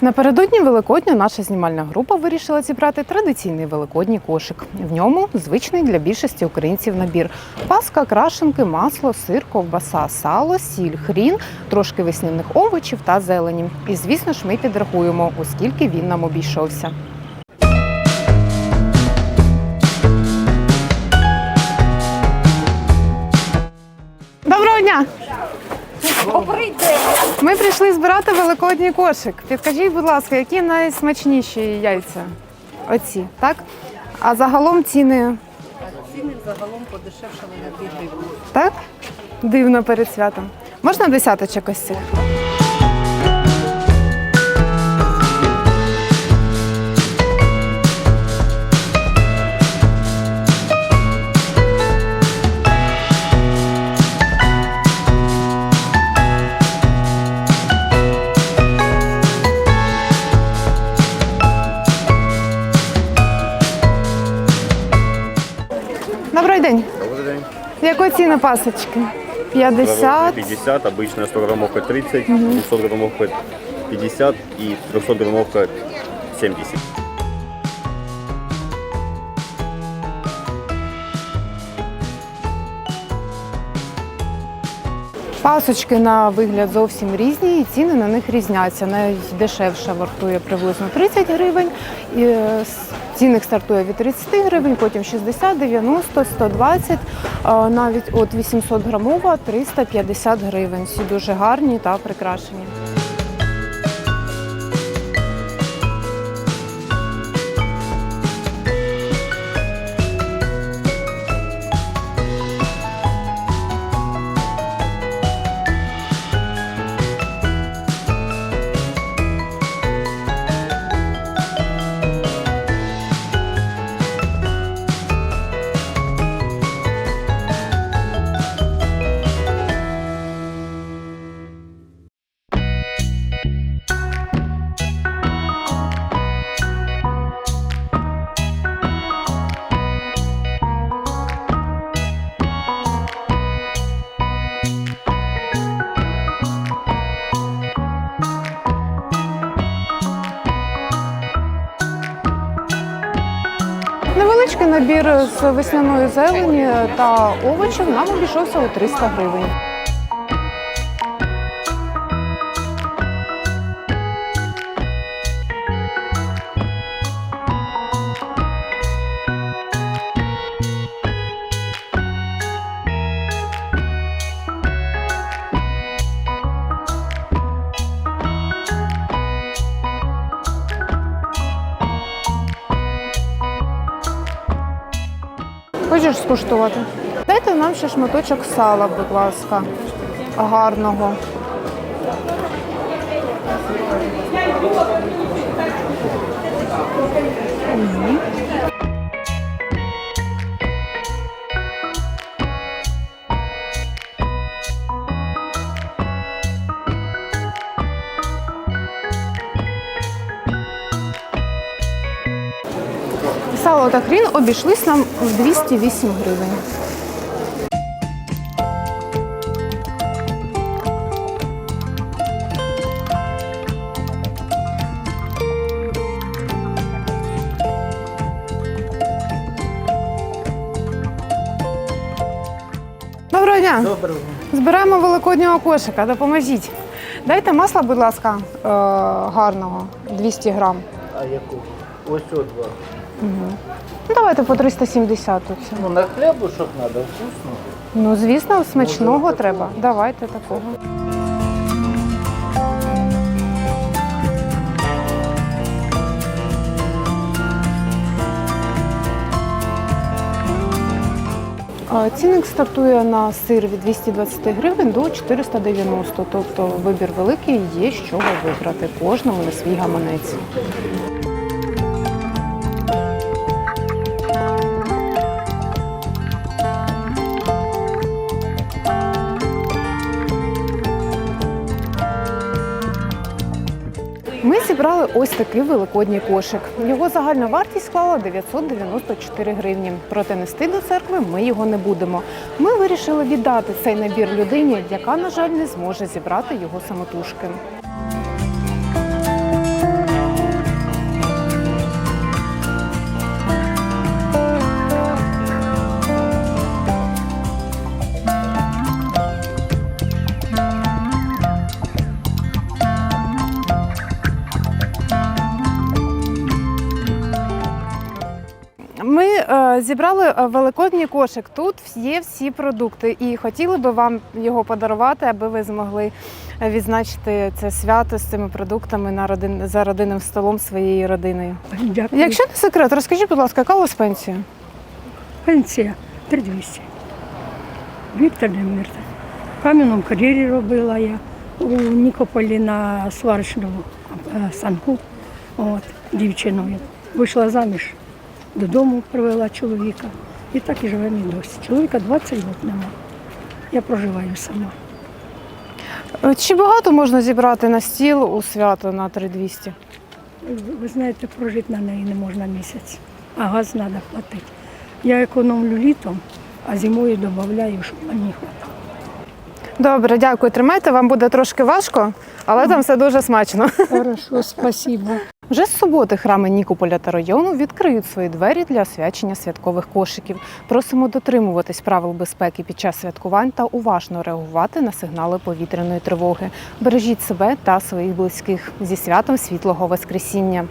Напередодні Великодня наша знімальна група вирішила зібрати традиційний великодній кошик. В ньому звичний для більшості українців набір: паска, крашенки, масло, сир, ковбаса, сало, сіль, хрін, трошки весняних овочів та зелені. І звісно ж, ми підрахуємо, оскільки він нам обійшовся. Доброго дня! Добрий. Ми прийшли збирати великодній кошик. Підкажіть, будь ласка, які найсмачніші яйця? Оці, так? А загалом ціни Ціни загалом подешевшали на 2 гривні. так? Дивно перед святом. Можна десяточок ось цих? Яку ціну пасочки? 50. 50, обычная 100 граммовка 30, 200 граммовка 50 и 300 граммовка 70. Пасочки на вигляд зовсім різні, і ціни на них різняться. Найдешевша вартує приблизно 30 гривень, і е, стартує від 30 гривень, потім 60, 90, 120, а навіть от 800 грамова 350 гривень. Всі дуже гарні та прикрашені. Набір з весняної зелені та овочів нам обійшовся у 300 гривень. Хочеш скуштувати? Дайте нам ще шматочок сала, будь ласка, гарного. Сало та хрін обійшлись нам в 208 гривень. Доброго дня! Доброго. Збираємо великоднього кошика, допоможіть. Дайте масла, будь ласка, е, гарного, 200 грам. А яку? Ось о два. Ну, давайте по 370 тут. все. Ну на хлібушок треба, вкусно. Ну, звісно, смачного Може, треба. Давайте такого. Цінник стартує на сир від 220 гривень до 490, тобто вибір великий, є з чого вибрати кожному на свій гаманець. Ми зібрали ось такий великодній кошик. Його загальна вартість склала 994 гривні. Проте нести до церкви ми його не будемо. Ми вирішили віддати цей набір людині, яка, на жаль, не зможе зібрати його самотужки. Зібрали е, великодній кошик. Тут є всі продукти, і хотіли би вам його подарувати, аби ви змогли е, відзначити це свято з цими продуктами на родин за родинним столом своєю родиною. Дякую. Якщо не секрет, розкажіть, будь ласка, яка у вас пенсія? Пенсія 3200. Віктор Демірта. В кам'яному кар'єрі робила я у Нікополі на сварочному е, станку от, дівчиною. Вийшла заміж, додому привела чоловіка. І так і живемо і досі. Чоловіка 20 років немає. Я проживаю сама. Е, Чи багато можна зібрати на стіл у свято на 3200? Ви- Ви знаєте, прожити на неї не можна місяць, а газ треба платити. Я економлю літом, а зимою додаю, щоб мені хватало. Добре, дякую. Тримайте, вам буде трошки важко, але там все дуже смачно. Хорошо, спасибо. Вже з суботи храми Нікополя та району відкриють свої двері для освячення святкових кошиків. Просимо дотримуватись правил безпеки під час святкувань та уважно реагувати на сигнали повітряної тривоги. Бережіть себе та своїх близьких зі святом світлого Воскресіння.